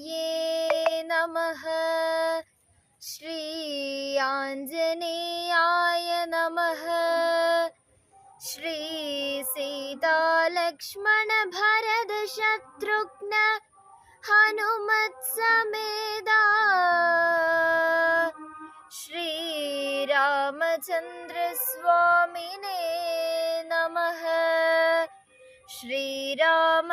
वाल्मीकिमहर्षये नमः। श्री आञ्जनेयाय नमः। श्री सीतालक्ष्मणभरतशत्रुघ्न हनुमत्समेदा श्रीरामचन्द्रस्वामिने नमः। श्रीराम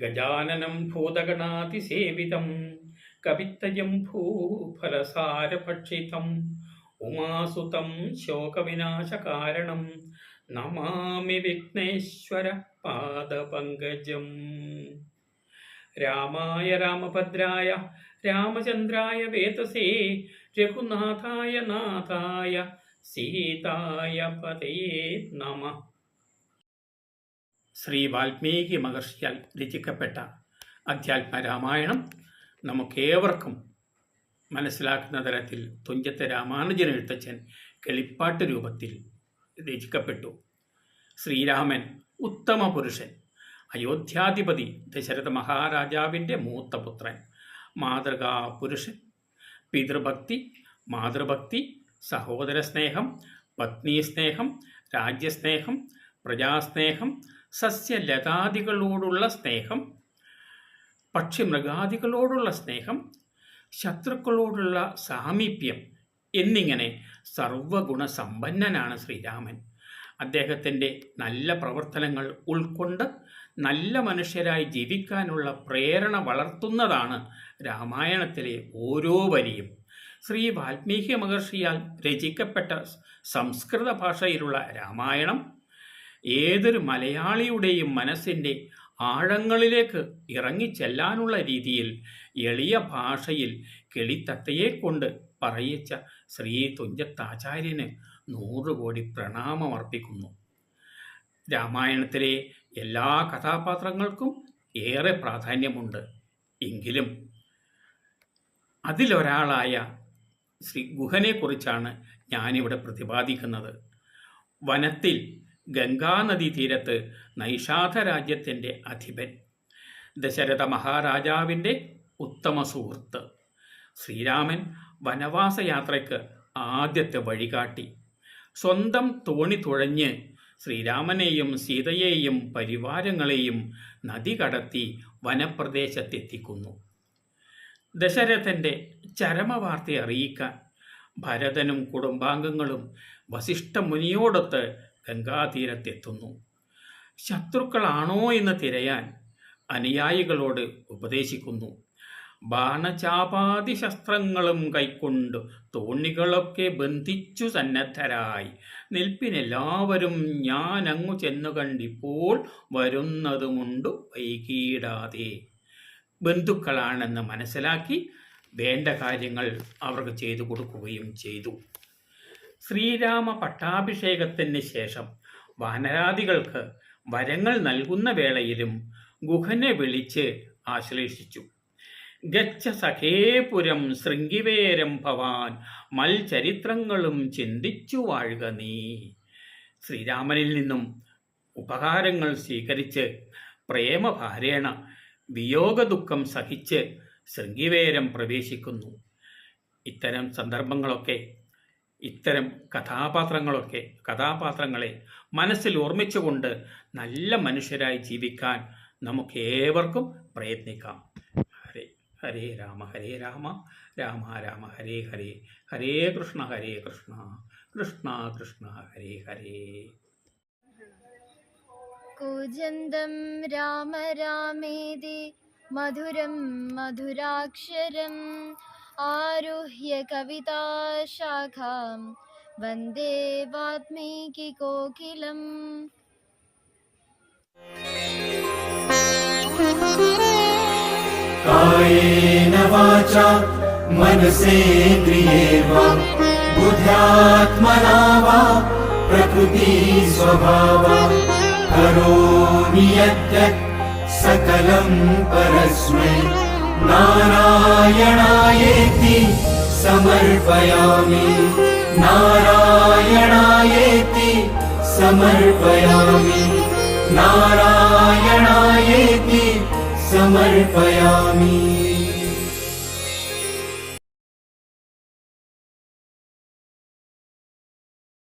ഗജാനനം ഭൂതഗണാതിസേവിതം കവിത്തയം ഭൂഫലസാരഭക്ഷിതം ഉമാസുതം ശോകവിനാശകാരണം നമാമി വിഘ്നേശ്വര പാദപങ്കജം. രാമായ രാമഭദ്രായ രാമചന്ദ്രായ വേദസേ രഘുനാഥായ നാഥായ സീതായ പതേ നമ. ശ്രീ വാൽമീകി മഹർഷിയാൽ രചിക്കപ്പെട്ട അധ്യാത്മ രാമായണം നമുക്കേവർക്കും മനസ്സിലാക്കുന്ന തരത്തിൽ തുഞ്ചത്ത് രാമാനുജൻ എഴുത്തച്ഛൻ കെളിപ്പാട്ട് രൂപത്തിൽ രചിക്കപ്പെട്ടു. ശ്രീരാമൻ ഉത്തമ പുരുഷൻ അയോധ്യാധിപതി ദശരഥ മഹാരാജാവിന്റെ മൂത്ത പുത്രൻ മാതൃകാ പുരുഷൻ പിതൃഭക്തി മാതൃഭക്തി സഹോദര സ്നേഹം പത്നീ സ്നേഹം രാജ്യസ്നേഹം പ്രജാസ്നേഹം സസ്യലതാദികളോടുള്ള സ്നേഹം പക്ഷിമൃഗാദികളോടുള്ള സ്നേഹം ശത്രുക്കളോടുള്ള സാമീപ്യം എന്നിങ്ങനെ സർവഗുണസമ്പന്നനാണ് ശ്രീരാമൻ. അദ്ദേഹത്തിന്റെ നല്ല പ്രവർത്തനങ്ങൾ ഉൾക്കൊണ്ട് നല്ല മനുഷ്യരായി ജീവിക്കാനുള്ള പ്രേരണ വളർത്തുന്നതാണ് രാമായണത്തിലെ ഓരോ വരിയും. ശ്രീ വാൽമീകി മഹർഷിയാൽ രചിക്കപ്പെട്ട സംസ്കൃത ഭാഷയിലുള്ള രാമായണം ഏതൊരു മലയാളിയുടെയും മനസ്സിന്റെ ആഴങ്ങളിലേക്ക് ഇറങ്ങിച്ചെല്ലാനുള്ള രീതിയിൽ എളിയ ഭാഷയിൽ കിളിത്തത്തയെ കൊണ്ട് പറയിച്ച ശ്രീ തുഞ്ചത്താചാര്യന് നൂറ് കോടി പ്രണാമമർപ്പിക്കുന്നു. രാമായണത്തിലെ എല്ലാ കഥാപാത്രങ്ങൾക്കും ഏറെ പ്രാധാന്യമുണ്ട്. എങ്കിലും അതിലൊരാളായ ശ്രീ ഗുഹനെക്കുറിച്ചാണ് ഞാനിവിടെ പ്രതിപാദിക്കുന്നത്. വനത്തിൽ ഗംഗാനദീ തീരത്ത് നൈഷാധ രാജ്യത്തിന്റെ അധിപൻ. ദശരഥ മഹാരാജാവിന്റെ ഉത്തമ സുഹൃത്ത്. ശ്രീരാമൻ വനവാസയാത്രയ്ക്ക് ആദ്യത്തെ വഴികാട്ടി. സ്വന്തം തോണി തുഴഞ്ഞ് ശ്രീരാമനെയും സീതയെയും പരിവാരങ്ങളെയും നദി കടത്തി വനപ്രദേശത്തെത്തിക്കുന്നു. ദശരഥന്റെ ചരമവാർത്ത അറിയിക്കാൻ ഭരതനും കുടുംബാംഗങ്ങളും വസിഷ്ഠ മുനിയോടൊത്ത് ഗംഗാതീരത്തെത്തുന്നു. ശത്രുക്കളാണോ എന്ന് തിരയാൻ അനുയായികളോട് ഉപദേശിക്കുന്നു. ബാണചാപാതി ശസ്ത്രങ്ങളും കൈക്കൊണ്ട് തോണികളൊക്കെ ബന്ധിച്ചു സന്നദ്ധരായി. നിൽപ്പിനെല്ലാവരും ഞാൻ അങ്ങു ചെന്നു കണ്ടിപ്പോൾ വരുന്നതുമുണ്ട് വൈകിടാതെ. ബന്ധുക്കളാണെന്ന് മനസ്സിലാക്കി വേണ്ട കാര്യങ്ങൾ അവർക്ക് ചെയ്തു കൊടുക്കുകയും ചെയ്തു. ശ്രീരാമ പട്ടാഭിഷേകത്തിന് ശേഷം വാനരാദികൾക്ക് വരങ്ങൾ നൽകുന്ന വേളയിലും ഗുഹനെ വിളിച്ച് ആശ്ലേഷിച്ചു. ഗച്ഛ സഖേപുരം ശൃംഗിവേരം ഭവാൻ മൽചരിത്രങ്ങളും ചിന്തിച്ചു വാഴുക നീ. ശ്രീരാമനിൽ നിന്നും ഉപകാരങ്ങൾ സ്വീകരിച്ച് പ്രേമഭാരേണ വിയോഗദുഃഖം സഹിച്ച് ശൃംഗിവേരം പ്രവേശിക്കുന്നു. ഇത്തരം സന്ദർഭങ്ങളൊക്കെ ഇത്തരം കഥാപാത്രങ്ങളൊക്കെ കഥാപാത്രങ്ങളെ മനസ്സിൽ ഓർമ്മിച്ചുകൊണ്ട് നല്ല മനുഷ്യരായി ജീവിക്കാൻ നമുക്ക് ഏവർക്കും പ്രയത്നിക്കാം. ഹരേ ഹരേ രാമ ഹരേ രാമ. രാമ രാമ ഹരേ ഹരേ. ഹരേ കൃഷ്ണ ഹരേ കൃഷ്ണ. കൃഷ്ണ കൃഷ്ണ ഹരേ ഹരേ. കുജന്തം രാമ രാമേതി മധുരം മധുരാക്ഷരം. आरुह्य कविताशाखां वंदे वाल्मीकि कोकिलम्। कायेन वाचा मनसेन्द्रियेर्वा बुद्ध्यात्मना वा प्रकृतिस्वभावा करोमि यद्यत् सकलं परस्मै नारायणायेति समर्पयामि। नारायणायेति समर्पयामि। नारायणायेति समर्पयामि